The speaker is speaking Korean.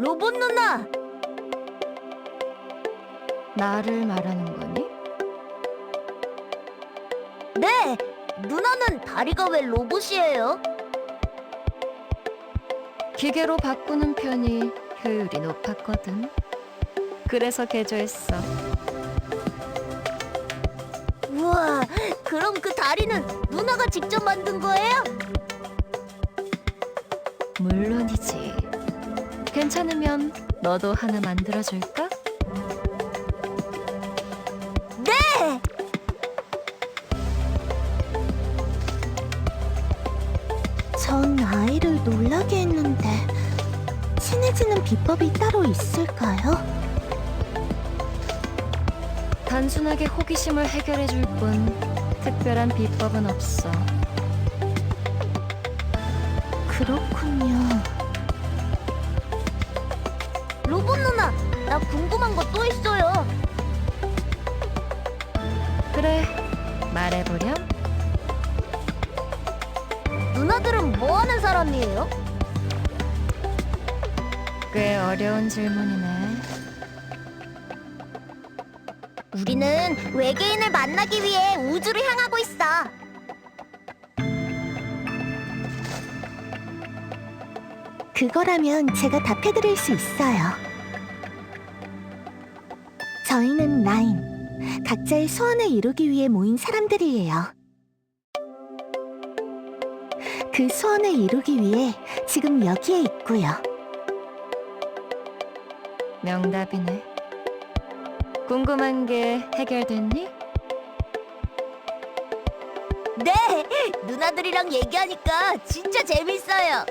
로봇 누나! 나를 말하는 거니? 네! 누나는 다리가 왜 로봇이에요? 기계로 바꾸는 편이 효율이 높았거든. 그래서 개조했어. 우와, 그럼 그 다리는 누나가 직접 만든 거예요? 물론이지. 괜찮으면 너도 하나 만들어줄까? 네! 전 아이를 놀라게 했는데 친해지는 비법이 따로 있을까요? 단순하게 호기심을 해결해줄 뿐 특별한 비법은 없어. 그렇군요. 나 궁금한 거 또 있어요. 그래, 말해보렴. 누나들은 뭐 하는 사람이에요? 꽤 어려운 질문이네. 우리는 외계인을 만나기 위해 우주를 향하고 있어. 그거라면 제가 답해드릴 수 있어요. 저희는 나인, 각자의 소원을 이루기 위해 모인 사람들이에요. 그 소원을 이루기 위해 지금 여기에 있고요. 명답이네. 궁금한 게 해결됐니? 네! 누나들이랑 얘기하니까 진짜 재밌어요.